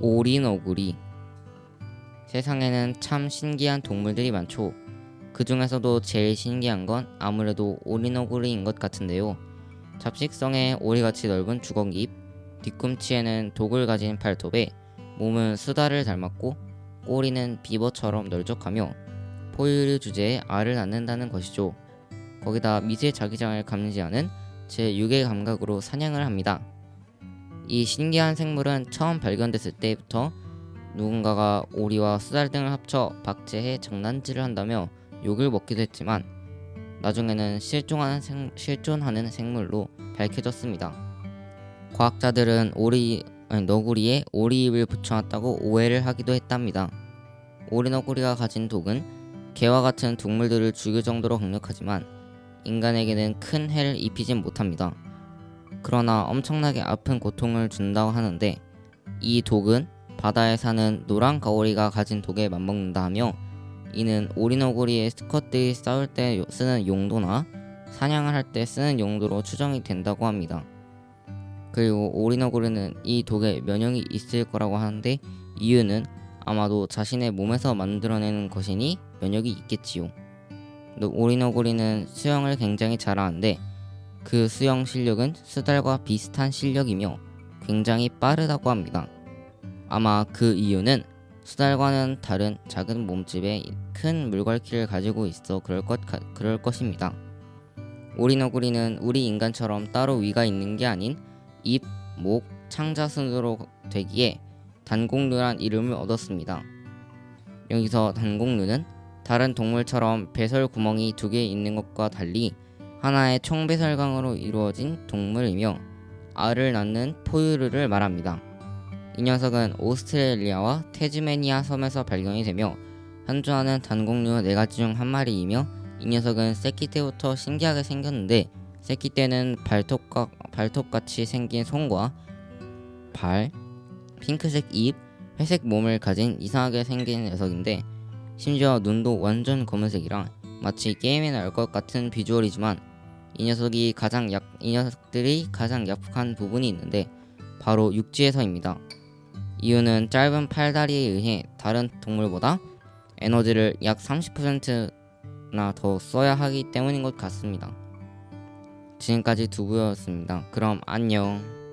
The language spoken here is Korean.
오리너구리 세상에는 참 신기한 동물들이 많죠. 그 중에서도 제일 신기한 건 아무래도 오리너구리인 것 같은데요. 잡식성에 오리같이 넓은 주걱입, 뒤꿈치에는 독을 가진 발톱에 몸은 수달을 닮았고 꼬리는 비버처럼 널쩍하며 포유류 주제에 알을 낳는다는 것이죠. 거기다 미세 자기장을 감지하는 제6의 감각으로 사냥을 합니다. 이 신기한 생물은 처음 발견됐을 때부터 누군가가 오리와 수달 등을 합쳐 박제해 장난질을 한다며 욕을 먹기도 했지만 나중에는 실종하는 생, 실존하는 생물로 밝혀졌습니다. 과학자들은 오리 아니, 너구리에 오리잎을 붙여놨다고 오해를 하기도 했답니다. 오리 너구리가 가진 독은 개와 같은 동물들을 죽일 정도로 강력하지만 인간에게는 큰 해를 입히진 못합니다. 그러나 엄청나게 아픈 고통을 준다고 하는데 이 독은 바다에 사는 노란 가오리가 가진 독에 맞먹는다 하며 이는 오리너구리의 스컷들이 싸울 때 쓰는 용도나 사냥을 할 때 쓰는 용도로 추정이 된다고 합니다. 그리고 오리너구리는 이 독에 면역이 있을 거라고 하는데 이유는 아마도 자신의 몸에서 만들어내는 것이니 면역이 있겠지요. 오리너구리는 수영을 굉장히 잘하는데 그 수영 실력은 수달과 비슷한 실력이며 굉장히 빠르다고 합니다. 아마 그 이유는 수달과는 다른 작은 몸집에 큰 물갈퀴를 가지고 있어 그럴 것 그럴 것입니다. 오리너구리는 우리 인간처럼 따로 위가 있는 게 아닌 입, 목, 창자 순으로 되기에 단공류란 이름을 얻었습니다. 여기서 단공류는 다른 동물처럼 배설 구멍이 두 개 있는 것과 달리 하나의 총배설강으로 이루어진 동물이며 알을 낳는 포유류를 말합니다. 이 녀석은 오스트레일리아와 테즈메니아 섬에서 발견이 되며 현존하는 단공류 네 가지 중 한 마리이며 이 녀석은 새끼 때부터 신기하게 생겼는데 새끼 때는 발톱과 발톱같이 생긴 손과 발, 핑크색 입, 회색 몸을 가진 이상하게 생긴 녀석인데 심지어 눈도 완전 검은색이라 마치 게임에 나올 것 같은 비주얼이지만 이 녀석이 가장 약, 이 녀석들이 가장 약한 부분이 있는데 바로 육지에서입니다. 이유는 짧은 팔다리에 의해 다른 동물보다 에너지를 약 30%나 더 써야 하기 때문인 것 같습니다. 지금까지 두부였습니다. 그럼 안녕.